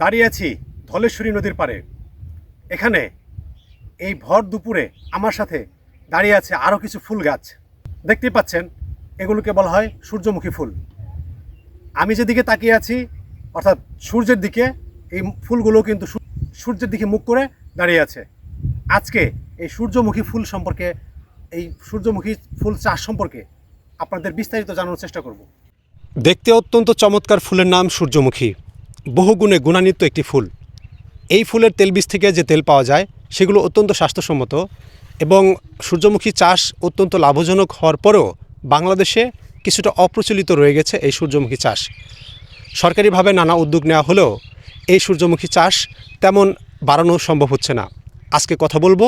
দাঁড়িয়ে আছি ধলেশ্বরী নদীর পাড়ে। এখানে এই ভর দুপুরে আমার সাথে দাঁড়িয়ে আছে আরও কিছু ফুল গাছ। দেখতেই পাচ্ছেন, এগুলোকে বলা হয় সূর্যমুখী ফুল। আমি যেদিকে তাকিয়ে আছি, অর্থাৎ সূর্যের দিকে, এই ফুলগুলো কিন্তু সূর্যের দিকে মুখ করে দাঁড়িয়ে আছে। আজকে এই সূর্যমুখী ফুল সম্পর্কে, এই সূর্যমুখী ফুল চাষ সম্পর্কে আপনাদের বিস্তারিত জানানোর চেষ্টা করব। দেখতে অত্যন্ত চমৎকার ফুলের নাম সূর্যমুখী। বহুগুণে গুণান্বিত একটি ফুল। এই ফুলের তেলবীজ থেকে যে তেল পাওয়া যায়, সেগুলো অত্যন্ত স্বাস্থ্যসম্মত এবং সূর্যমুখী চাষ অত্যন্ত লাভজনক হওয়ার পরেও বাংলাদেশে কিছুটা অপ্রচলিত রয়ে গেছে এই সূর্যমুখী চাষ। সরকারিভাবে নানা উদ্যোগ নেওয়া হলেও এই সূর্যমুখী চাষ তেমন বাড়ানো সম্ভব হচ্ছে না। আজকে কথা বলব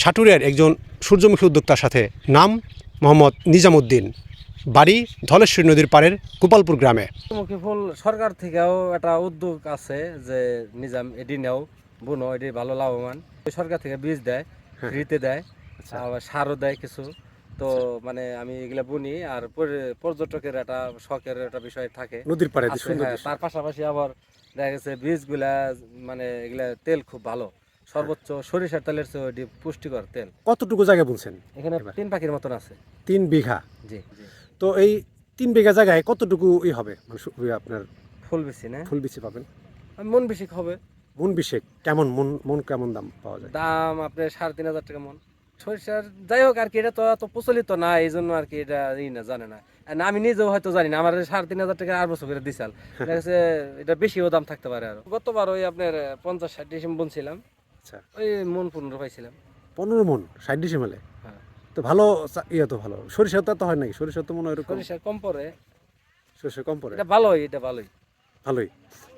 সাটুরিয়ার একজন সূর্যমুখী উদ্যোক্তার সাথে। নাম মোহাম্মদ নিজামুদ্দিন। বাড়ি ধলেশ্বরী নদীর পাড়ের গোপালপুর গ্রামে। সূর্যমুখী ফুল সরকার থেকেও একটা উদ্যোগ আছে যে নিজাম এডি নেও বুনো এটি ভালো লাভবান। সরকার থেকে বীজ দেয় ফ্রিতে দেয় আবার সারও দেয় কিছু। তো মানে আমি এগুলা বুনি আর পর্যটকের একটা শখের একটা বিষয় থাকে। নদীর পাড়ে হ্যাঁ, তার পাশাপাশি আবার দেখা গেছে বীজগুলা মানে এগুলা তেল খুব ভালো। সর্বোচ্চ সরিষার তেলের চেয়ে পুষ্টিকর তেল। কতটুকু জায়গা বলছেন এখানে তিন পাখির মতন আছে। তিন বিঘা। জি জি। তো এই তিন বিঘা জায়গায় কতটুকু ই হবে? মানে সু- আপনার ফুল বেশি না? ফুল বিচি পাবেন? মন বেশি হবে। মন বিশেক কেমন মন মন কেমন দাম পাওয়া যায়? দাম আপনার সাড়ে তিন হাজার টাকা মন। সরিষার যাই হোক আর কি এটা তো এত প্রচলিত না এই জন্য আর কি এটা ই না জানে না। আর আমি নিজেও হয়তো জানি না আমার সাড়ে তিন হাজার টাকা আর বছর করে দিছাল দেখা গেছে এটা বেশিও দাম থাকতে পারে আর। গতবার ওই আপনার পঞ্চাশ ষাট ডিসেম্বর বুনছিলাম। আচ্ছা। ওই মন পনেরো পাইছিলাম। পনেরো মন ষাট ডিসিমেলে হ্যাঁ তো ভালো ইয়ে তো ভালো। সরিষা তো হয় নাকি সরিষা তো মনে হয় সরিষা কম পরে সরিষা কম পড়ে। এটা ভালোই এটা ভালোই। ভালোই।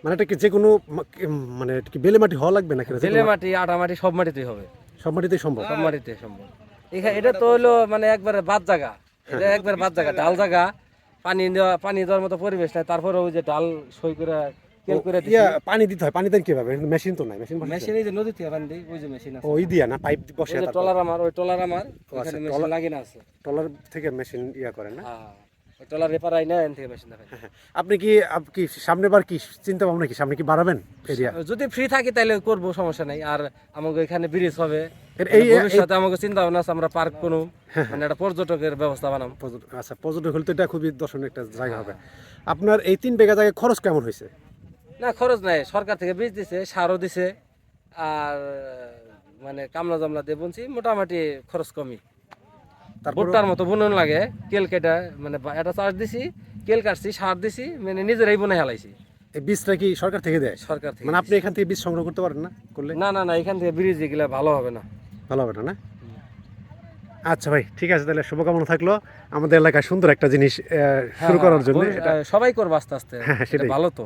মানে এটা কি যে কোনো মানে এটা কি বেলে মাটি হওয়া লাগবে নাকি জেলে মাটি আটা মাটি সব মাটিতেই হবে। সব মাটিতেই সম্ভব? সব মাটিতে সম্ভব। এখানে এটা তো হলো মানে একবারে বাদ জায়গা। এটা একবারে বাদ জায়গা। ডাল জায়গা। পানি পানি দেওয়ার মতো পরিবেশ নাই। তারপরে ওই যে ডাল সই করে তেল করে ইয়া পানি দিতে হয়। পানি দেন কীভাবে? মেশিন তো নাই মেশিন মেশিন এই যে নদী থেকে পানি দিই ওই যে মেশিন আছে। ওই দিয়া না? পাইপ বসে যে টলার আমার ওই টলার আমার ওখানে মেশিন লাগিয়ে না আছে। টলার থেকে মেশিন ইয়া করেন না? হ্যাঁ ওই টলার রেপার আই না এন থেকে মেশিন দেখাই আপনি কি আপ- কি সামনে বার কি চিন্তা ভাবনা কি? সামনে কি বাড়াবেন এরিয়া যদি ফ্রি থাকি তাহলে করব সমস্যা নাই। আর আমাকে এখানে ব্রিজ হবে। এই এই- এই- ভবিষ্যতে আমাকে চিন্তা ভাবনা আছে আমরা পার্ক কোনো মানে একটা পর্যটকের ব্যবস্থা বানাম। আচ্ছা পর্যটক হলে তো এটা খুবই দর্শনীয় একটা জায়গা হবে। আপনার এই তিন বিঘা জায়গায় খরচ কেমন হয়েছে না খরচ নাই। সরকার থেকে বীজ দিছে সারও দিছে আর মানে কামলা জামলা দিয়ে বুনছি মোটামুটি খরচ কমই। তারপর ভুট্টার মতো বুনন লাগে কেল কেটা মানে এটা চাষ দিছি কেল কাটছি সার দিছি মানে নিজেরাই বনে হেলাইছি। এই বীজটা কি সরকার থেকে দেয়? সরকার থেকে মানে আপনি এখান থেকে বীজ সংগ্রহ করতে পারেন না করলে? না না না এখান থেকে ব্রিজ এগুলা ভালো হবে না। ভালো হবে না না? আচ্ছা ভাই ঠিক আছে তাহলে শুভকামনা থাকল। আমাদের এলাকায় সুন্দর একটা জিনিস শুরু করার জন্য। হ্যাঁ, এটা সবাই করবে আস্তে আস্তে। হ্যাঁ, সেটাই। ভালো তো।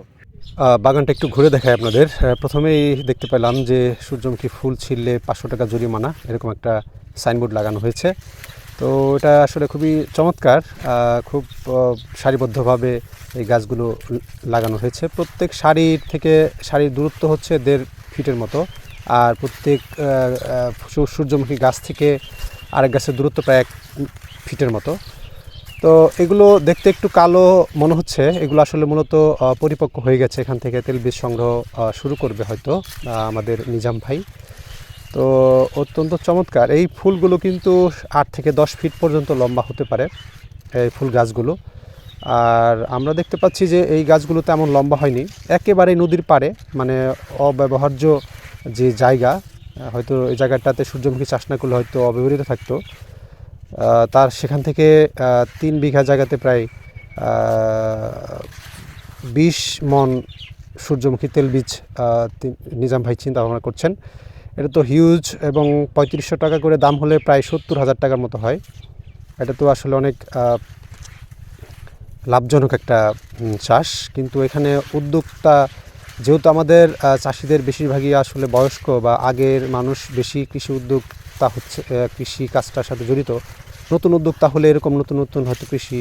বাগানটা একটু ঘুরে দেখায় আপনাদের। প্রথমেই দেখতে পেলাম যে সূর্যমুখী ফুল ছিললে পাঁচশো টাকা জরিমানা, এরকম একটা সাইনবোর্ড লাগানো হয়েছে। তো এটা আসলে খুবই চমৎকার খুব সারিবদ্ধভাবে এই গাছগুলো লাগানো হয়েছে। প্রত্যেক শাড়ির থেকে, সারির দূরত্ব হচ্ছে দেড় ফিটের মতো, আর প্রত্যেক সূর্যমুখী গাছ থেকে আরেক গাছের দূরত্ব প্রায় এক ফিটের মতো। তো এগুলো দেখতে একটু কালো মনে হচ্ছে। এগুলো আসলে মূলত পরিপক্ক হয়ে গেছে। এখান থেকে তেল বীজ সংগ্রহ শুরু করবে হয়তো আমাদের নিজাম ভাই। তো অত্যন্ত চমৎকার। এই ফুলগুলো কিন্তু আট থেকে দশ ফিট পর্যন্ত লম্বা হতে পারে, এই ফুল গাছগুলো। আর আমরা দেখতে পাচ্ছি যে এই গাছগুলো তেমন লম্বা হয়নি। একেবারে নদীর পাড়ে মানে অব্যবহার্য যে জায়গা হয়তো এই জায়গাটাতে সূর্যমুখী চাষ না করলে হয়তো অব্যবহৃত থাকতো। তার সেখান থেকে তিন বিঘা জায়গাতে প্রায় বিশ মন সূর্যমুখী তেল বীজ নিজাম ভাই চিন্তা ভাবনা করছেন। এটা তো হিউজ এবং পঁয়ত্রিশশো টাকা করে দাম হলে প্রায় সত্তর হাজার টাকার মতো হয়। এটা তো আসলে অনেক লাভজনক একটা চাষ। কিন্তু এখানে উদ্যোক্তা, যেহেতু আমাদের চাষিদের বেশিরভাগই আসলে বয়স্ক বা আগের মানুষ বেশি কৃষি উদ্যোক্তা হচ্ছে কৃষি কাজটার সাথে জড়িত নতুন উদ্যোক্তা হলে এরকম নতুন নতুন হয়তো কৃষি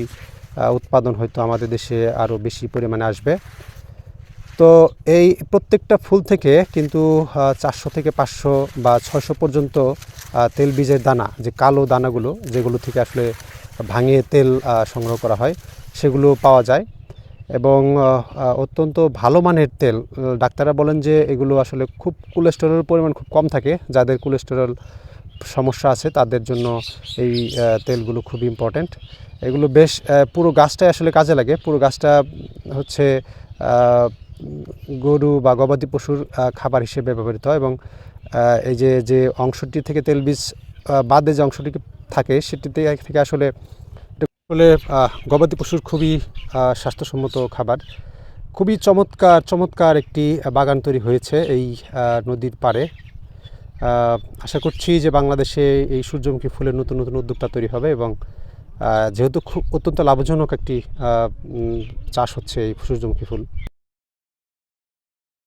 উৎপাদন হয়তো আমাদের দেশে আরও বেশি পরিমাণে আসবে। তো এই প্রত্যেকটা ফুল থেকে কিন্তু চারশো থেকে পাঁচশো বা ছয়শো পর্যন্ত তেল বীজের দানা, যে কালো দানাগুলো, যেগুলো থেকে আসলে ভাঙিয়ে তেল সংগ্রহ করা হয়, সেগুলো পাওয়া যায়। এবং অত্যন্ত ভালো মানের তেল ডাক্তাররা বলেন যে এগুলো আসলে খুব কোলেস্টেরলের পরিমাণ খুব কম থাকে, যাদের কোলেস্টেরল সমস্যা আছে, তাদের জন্য এই তেলগুলো খুব ইম্পর্ট্যান্ট এগুলো বেশ পুরো গাছটাই আসলে কাজে লাগে। পুরো গাছটা হচ্ছে গরু বা গবাদি পশুর খাবার হিসেবে ব্যবহৃত হয় এবং এই যে যে অংশটি থেকে তেল বীজ বাদে যে অংশটি থাকে, সেটিতে থেকে আসলে আসলে গবাদি পশুর খুবই স্বাস্থ্যসম্মত খাবার। খুবই চমৎকার চমৎকার একটি বাগান তৈরি হয়েছে এই নদীর পাড়ে। আশা করছি যে বাংলাদেশে এই সূর্যমুখী ফুলের নতুন নতুন উদ্যোক্তা তৈরি হবে এবং যেহেতু খুব অত্যন্ত লাভজনক একটি চাষ হচ্ছে এই সূর্যমুখী ফুল।